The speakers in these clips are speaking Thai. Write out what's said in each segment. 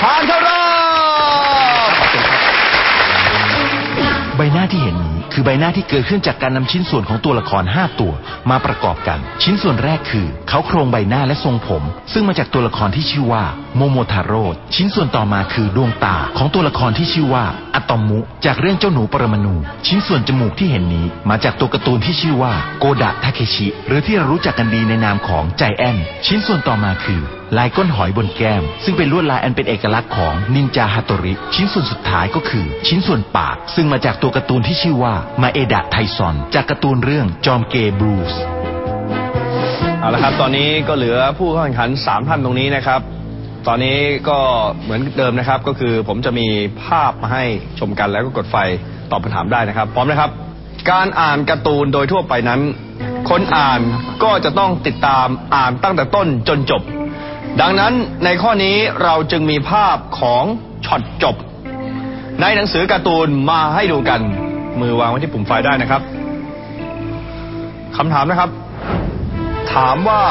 ผ่านเข้ารอบใบหน้าที่เห็นนี้คือใบหน้าที่เกิดขึ้นจากการนำชิ้นส่วนของตัวละคร 5 ตัว มาประกอบกัน ชิ้นส่วนแรกคือ เขาโครงใบหน้าและทรงผม ซึ่งมาจากตัวละครที่ชื่อว่าโมโมทาโร่ชิ้นส่วนต่อมาคือดวงตาของตัวละครที่ชื่อว่า ตอมมุจากเรื่องเจ้าหนูปรมาณูชิ้นส่วนจมูกที่เห็นนี้มาจากตัวการ์ตูนที่ชื่อว่าโกดะทาเคชิ หรือที่เรารู้จักกันดีในนามของใจแอนชิ้นส่วนต่อมาคือ ลายก้นหอยบนแก้ม ซึ่งเป็นลวดลายอันเป็นเอกลักษณ์ของนินจาฮาโตริ ชิ้นส่วนสุดท้ายก็คือ ชิ้นส่วนปาก ซึ่งมาจากตัวการ์ตูนที่ชื่อว่ามาเอดะไทซอนจากการ์ตูนเรื่องจอมเกย์บลูสเอาละครับ ตอนนี้ก็เหลือผู้เข้าแข่งขันสามท่านตรงนี้นะครับ ตอนนี้ก็เหมือนเดิมนะครับ ก็คือผมจะมีภาพมาให้ชมกันแล้วก็กดไฟตอบคำถามได้นะครับ พร้อมนะครับ การอ่านการ์ตูนโดยทั่วไปนั้น คนอ่านก็จะต้องติดตามอ่านตั้งแต่ต้นจนจบ ดังนั้นในข้อนี้เราจึงมีภาพของช็อตจบ ในหนังสือการ์ตูนมาให้ดูกัน มือวางไว้ที่ปุ่มไฟได้นะครับคำถามนะครับ ถามว่า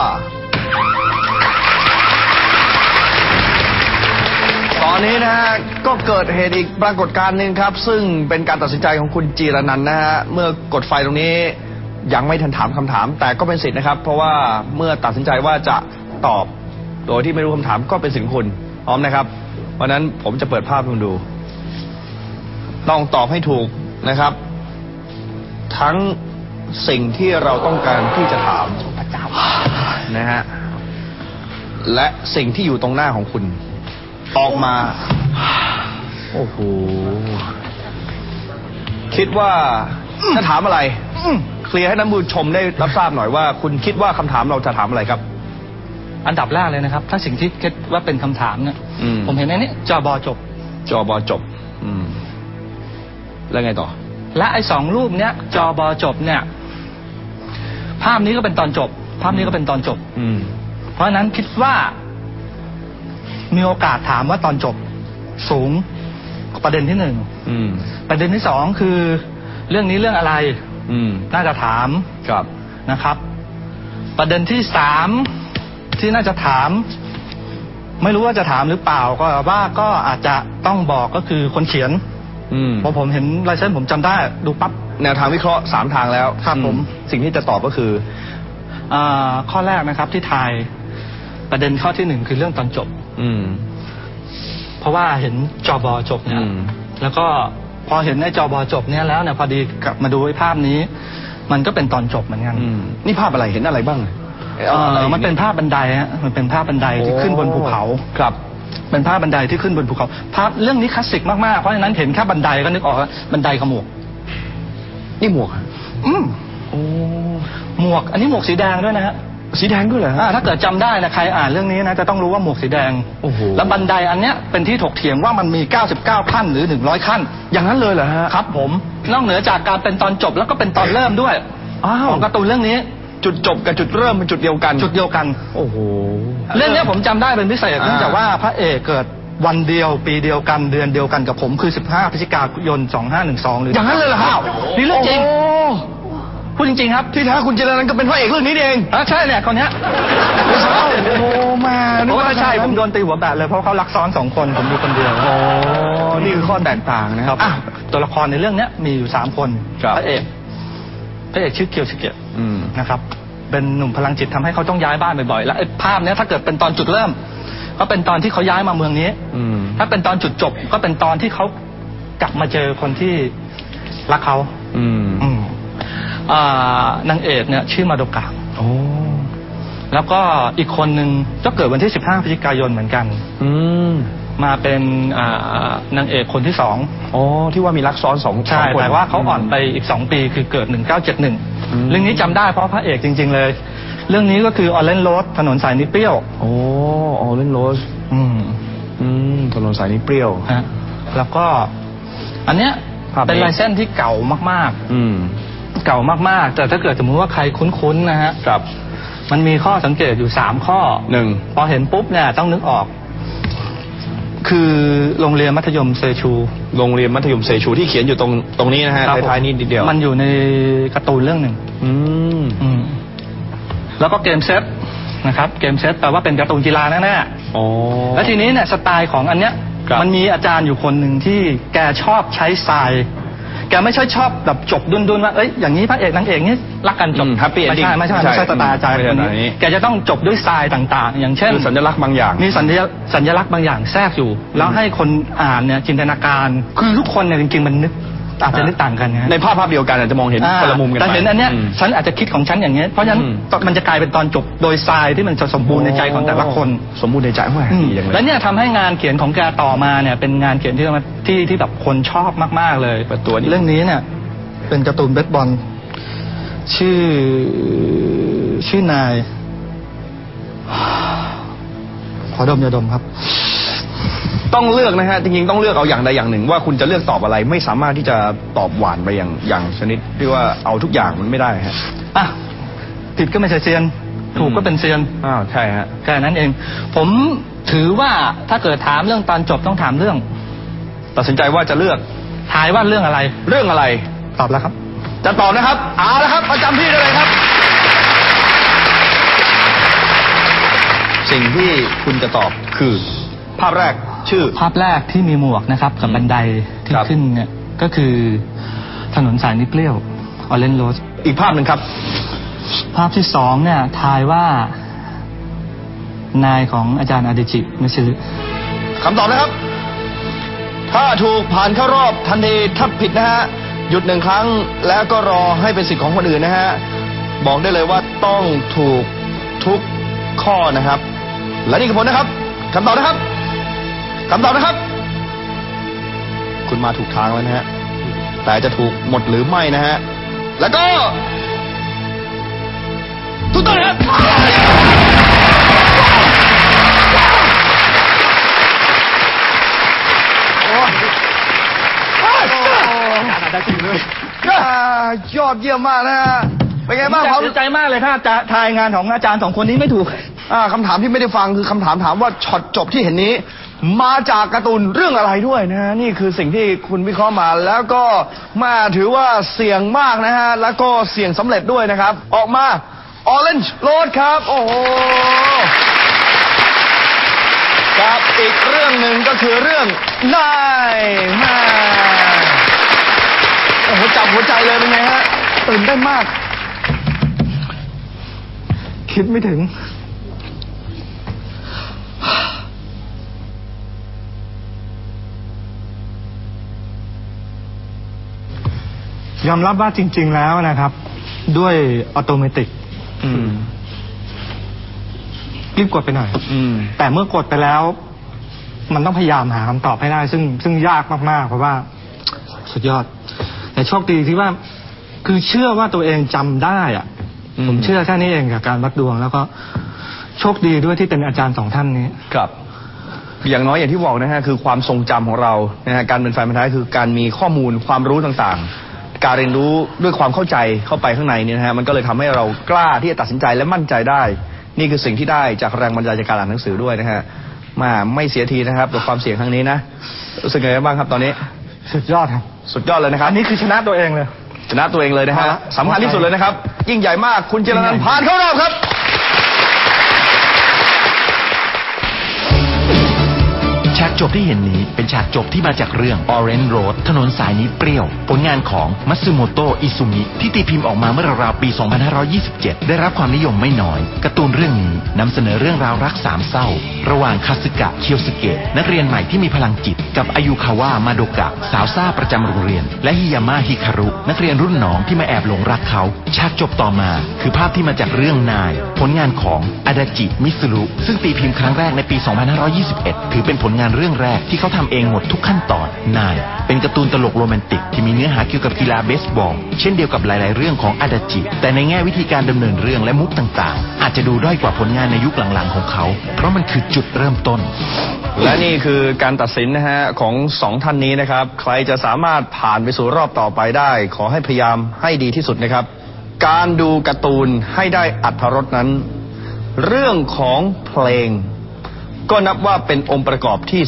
เกิดเหตุอีกปรากฏการณ์หนึ่งครับ ซึ่งเป็นการตัดสินใจของคุณจีรนันนะฮะเมื่อกดไฟตรงนี้ยังไม่ทันถามคำถาม แต่ก็เป็นสิทธิ์นะครับ เพราะว่าเมื่อตัดสินใจว่าจะตอบ โดยที่ไม่รู้คำถามก็เป็นสิทธิ์คุณพร้อมนะครับเพราะฉะนั้นผมจะเปิดภาพให้คุณดู ต้องตอบให้ถูกนะครับ ทั้งสิ่งที่เราต้องการที่จะถามพระเจ้านะฮะและสิ่งที่อยู่ตรงหน้าของคุณ ออกมา โอ้โห คิดว่าจะถามอะไร เคลียร์ให้น้ำมูชมได้รับทราบหน่อยว่า คุณคิดว่าคำถามเราจะถามอะไรครับ อันดับแรกเลยนะครับ ถ้าสิ่งที่คิดว่าเป็นคำถามเนี่ยอืม ผมเห็นในนี้จอบอจบ จอบอจบ อืม แล้วไงต่อ และไอ้สองรูปเนี้ยจอบอจบเนี่ย ภาพนี้ก็เป็นตอนจบ ภาพนี้ก็เป็นตอนจบ อืม เพราะฉะนั้นคิดว่า มีโอกาสถามว่าตอนจบ สูงกว่า ประเด็นที่หนึ่งอืมประเด็นที่สองคือเรื่องนี้เรื่องอะไร อืมน่าจะถามครับนะครับ ประเด็นที่สามที่น่าจะถาม ไม่รู้ว่าจะถามหรือเปล่าก็ว่าก็อาจจะต้องบอกก็คือคนเขียนอืม เพราะผมเห็นลายเส้นผมจำได้ดูปั๊บ แนวทางวิเคราะห์สามทางแล้วครับผมอืสิ่งที่จะตอบก็คือ อ่าข้อแรกนะครับที่ทายประเด็นข้อที่หนึ่งคือเรื่องตอนจบ อืมเพ ราะว่าเห็นจอบอจบเนี่ยอืมแล้วก็พอเห็นในจอบอจบเนี่ยแล้วเนี่ยพอดีกลับมาดูไอ้ภาพนี้ มันก็เป็นตอนจบเหมือนกันอืมนี่ภาพอะไรเห็นอะไรบ้างเอ่อมันเป็นภาพบันไดฮะมันเป็นภาพบันไดที่ขึ้นบนภูเขาครับเป็นภาพบันไดที่ขึ้นบนภูเขาภาพเรื่องนี้คลาสสิกมากๆเพราะฉะนั้นเห็นแค่บันไดก็นึกออกว่าบันไดขมวกนี่หมวกอะอืมโอ้หมวก อันนี้หมวกสีแดงด้วยนะฮะ สีแดงด้วยเหรอฮะ อ่าถ้าเกิดจำได้นะใครอ่านเรื่องนี้นะจะต้องรู้ว่าหมวกสีแดง โอ้โห แล้วบันไดอันเนี้ยเป็นที่ถกเถียงว่ามันมี 99 ขั้นหรือ 100 ขั้น อย่างนั้นเลยเหรอฮะ ครับผม นอกเหนือจากการเป็นตอนจบแล้วก็เป็นตอนเริ่มด้วยอ้าว ของการ์ตูนเรื่องนี้จุดจบกับจุดเริ่มเป็นจุดเดียวกันจุดเดียวกัน โอ้โห เรื่องเนี้ยผมจำได้เป็นพิเศษอ่า เนื่องจากว่าพระเอกเกิดวันเดียวปีเดียวกันเดือนเดียวกันกับผมคือ 15 พฤศจิกายน 2512 หรือออย่างนั้นเลยเหรอฮะนี่เรื่องจริง โพูดจริงๆครับ ที่แท้คุณเจริญนั้นก็เป็นพระเอกเรื่องนี้เองอะใช่เนี่ยคนเนี้ยไม่ใช่โอ้โหมาเพราะว่าไม่ใช่ผมโดนตีหัวแบะเลยเพราะเขารักซ้อนสองคนผมดูคนเดียวโอ้นี่คือข้อแตกต่างนะครับอะตัวละครในเรื่องเนี้ยมีอยู่สามคนครับพระเอกพระเอกชื่อเกียวชิเกะอืมนะครับ เป็นหนุ่มพลังจิตทำให้เขาต้องย้ายบ้านบ่อยๆ และไอ้ภาพเนี้ยถ้าเกิดเป็นตอนจุดเริ่ม ก็เป็นตอนที่เขาย้ายมาเมืองนี้ อืมถ้าเป็นตอนจุดจบ ก็เป็นตอนที่เขากลับมาเจอคนที่รักเขา อืมอืมอ่า นางเอกเนี่ยชื่อมาโดกะโอ้แล้วก็อีกคนหนึ่งก็เกิดวันที่ 15พฤศจิกายนเหมือนกัน อืมมาเป็นอ่านางเอกคนที่สองอ๋อที่ว่ามีรักซ้อนสองใช่สองคนแต่ว่าเขาอ่อนไปอีกสองปีคือเกิด 1971อืมเรื่องนี้จำได้เพราะพระเอกจริง ๆ เลย เรื่องนี้ก็คือออเรนโรสถนนสายนิเปรี้ยวโอ้ออเรนโรสอืมอืมถนนสายนี้เปรี้ยวฮะแล้วก็ อันเนี้ยภาพนี้เป็นลายเส้นที่เก่ามากอืมๆ เก่ามากๆ แต่ถ้าเกิดสมมติว่าใครคุ้นๆนะฮะครับ มันมีข้อสังเกตอยู่สามข้อหนึ่งพอเห็นปุ๊บเนี่ยต้องนึกออก คือโรงเรียนมัธยมเซชู โรงเรียนมัธยมเสฉูที่เขียนอยู่ตรงตรงนี้นะฮะครับผมท้ายๆนี้นิดเดียวมันอยู่ในการ์ตูนเรื่องหนึ่ง อืมอืม แล้วก็เกมเซตนะครับ เกมเซตแปลว่าเป็นการ์ตูนกีฬาแน่อ๋อ ๆแล้วทีนี้เนี่ยสไตล์ของอันเนี้ย ครับ มันมีอาจารย์อยู่คนหนึ่งที่แกชอบใช้ทราย แกไม่ใช่ชอบแบบจบดุนๆว่าเอ้ยอย่างนี้พระเอกนางเอกนี่รักกันจบอืม happy ไม่ ending ใช่ไม่ใช่ไม่ใช่ไม่ใช่สไตล์อาจารย์ไม่คใช่นแบบนี้ นี้แกจะต้องจบด้วยทรายต่าง ๆ อย่างเช่น คือสัญลักษณ์บางอย่าง มีสัญญาสัญลักษณ์บางอย่างแทรกอยู่ แล้วให้คนอ่านเนี่ยจินตนาการ คือทุกคนเนี่ยจริงๆมันนึก อาจจะนึกต่างกันนะในภาพภาพเดียวกันอาจจะมองเห็นคนละมุมกันแต่ไปเห็นอันเนี้ยมฉันอาจจะคิดของฉันอย่างเงี้ยเพราะฉะนั้นอืม มันจะกลายเป็นตอนจบโดยทรายที่มันจะสมบูรณ์ในใจของแต่ละคนสมบูรณ์ในใจแหมอืมดีจังเลยแล้วเนี่ยทำให้งานเขียนของแกต่อมาเนี่ยเป็นงานเขียนที่ที่ที่แบบคนชอบมาก ๆเลยเปิดตัวนี่ เรื่องนี้เนี่ย เป็นการ์ตูนเบสบอลชื่อชื่อนาย ขอดมยาดมครับ ต้องเลือกนะฮะจริงๆต้องเลือกเอาอย่างใดอย่างหนึ่ง ว่าคุณจะเลือกตอบอะไรไม่สามารถที่จะตอบหวานไปอย่างอย่างชนิดที่ว่าเอาทุกอย่างมันไม่ได้ฮะอะผิดก็ไม่ใช่เซียน ถูกก็เป็นเซียนอ้าวใช่ฮะแค่นั้นเอง ผมถือว่าถ้าเกิดถามเรื่องตอนจบต้องถามเรื่องตัดสินใจว่าจะเลือกทายว่าเรื่องอะไร เรื่องอะไรตอบแล้วครับ จะตอบนะครับเอาละครับประจำที่ได้เลยครับ สิ่งที่คุณจะตอบคือภาพแรก ชื่อ ภาพแรกที่มีหมวกนะครับกับอืมบันไดที่ครับ ขึ้นเนี่ยก็คือถนนสายนิเปรี้ยวออเรนโรสอีกภาพหนึ่งครับ ภาพที่สองเนี่ยทายว่า นายของอาจารย์อาเดจิมิชิรุคำตอบนะครับ ถ้าถูกผ่านเข้ารอบทันทีถ้าผิดนะฮะ หยุดหนึ่งครั้งแล้วก็รอให้เป็นสิทธิ์ของคนอื่นนะฮะ บอกได้เลยว่าต้องถูกทุกข้อนะครับ และนี่คือผลนะครับคำตอบนะครับ คำตอบนะครับ คุณมาถูกทางแล้วนะฮะ แต่จะถูกหมดหรือไม่นะฮะ แล้วก็ถูกต้องนะครับอ่ายอดเยี่ยมมากนะฮะ เป็นไงบ้างครับเสียใจมากเลยถ้าจะทายงานของอาจารย์สองคนนี้ไม่ถูก อ่าคำถามที่ไม่ได้ฟังคือคำถามถามว่าช็อตจบที่เห็นนี้ มาจากการ์ตูนเรื่องอะไรด้วยนะฮะนี่คือสิ่งที่คุณวิเคราะห์มาแล้วก็มาถือว่าเสี่ยงมากนะฮะแล้วก็เสี่ยงสำเร็จด้วยนะครับ ออกมา Orange Road ครับ โอ้โหครับอีกเรื่องหนึ่งก็คือเรื่องนายแม่โอ้โหจับหัวใจเลยเป็นไงฮะตื่นเต้นมาก คิดไม่ถึง ยอมรับว่าจริง ๆ แล้วนะครับ ด้วยออโตเมติกอืม รีบกดไปหน่อย อืม แต่เมื่อกดไปแล้ว มันต้องพยายามหาคำตอบให้ได้ ซึ่งซึ่งยากมาก ๆ เพราะว่า สุดยอด แต่โชคดีที่ว่า คือเชื่อว่าตัวเองจำได้อะอืม ผมเชื่อแค่นี้เองกับการวัดดวง แล้วก็โชคดีด้วยที่เป็นอาจารย์สองท่านนี้ ครับ อย่างน้อยอย่างที่บอกนะฮะคือความทรงจำของเรานะฮะการเป็นแฟนพันธ์แท้คือการมีข้อมูลความรู้ต่างๆ การเรียนรู้ด้วยความเข้าใจเข้าไปข้างในเนี่ยนะฮะมันก็เลยทำให้เรากล้าที่จะตัดสินใจและมั่นใจได้ นี่คือสิ่งที่ได้จากแรงบันดาลใจจากการอ่านหนังสือด้วยนะฮะมาไม่เสียทีนะครับกับความเสี่ยงครั้งนี้นะรู้สึกไงบ้างครับตอนนี้ สุดยอดครับสุดยอดเลยนะครับอันนี้คือชนะตัวเองเลย ชนะตัวเองเลยนะฮะครับสำคัญที่สุดเลยนะครับ ยิ่งใหญ่มากคุณเจรนันท์ผ่านเข้ารอบครับ ฉากจบที่เห็นนี้เป็นฉากจบที่มาจากเรื่อง Orange Road ถนนสายนี้เปรี้ยว ผลงานของมัตสึโมโตะอิซุมิที่ตีพิมพ์ออกมาเมื่อราวๆปี 2527 ได้รับความนิยมไม่น้อยการ์ตูนเรื่องนี้นำเสนอเรื่องราวรักสามเศร้า ระหว่างคาสึกะเคียวสเกะนักเรียนใหม่ที่มีพลังจิต กับอายุคาวะมาโดกะสาวซ่าประจำโรงเรียน และฮิยาม่าฮิคารุ นักเรียนรุ่นน้องที่มาแอบหลงรักเขาฉากจบต่อมา คือภาพที่มาจากเรื่องนาย ผลงานของอาดาจิมิสุรุซึ่งตีพิมพ์ครั้งแรกในปี 2521 ถือเป็นผลงานานเรื่องแรกที่เขาทำเองหมดทุกขั้นตอนนายเป็นการ์ตูนตลกโรแมนติก ที่มีเนื้อหาเกี่ยวกับกีฬาเบสบอล เช่นเดียวกับหลาย ๆ เรื่องของอาดาจิ แต่ในแง่วิธีการดำเนินเรื่องและมุกต่าง ๆ อาจจะดูด้อยกว่าผลงานในยุคหลัง ๆ ของเขา เพราะมันคือจุดเริ่มต้น และนี่คือการตัดสินนะฮะของสองท่านนี้นะครับ ใครจะสามารถผ่านไปสู่รอบต่อไปได้ ขอให้พยายามให้ดีที่สุดนะครับ การดูการ์ตูนให้ได้อัธรสนั้น เรื่องของเพลง ก็นับว่าเป็นองค์ประกอบที่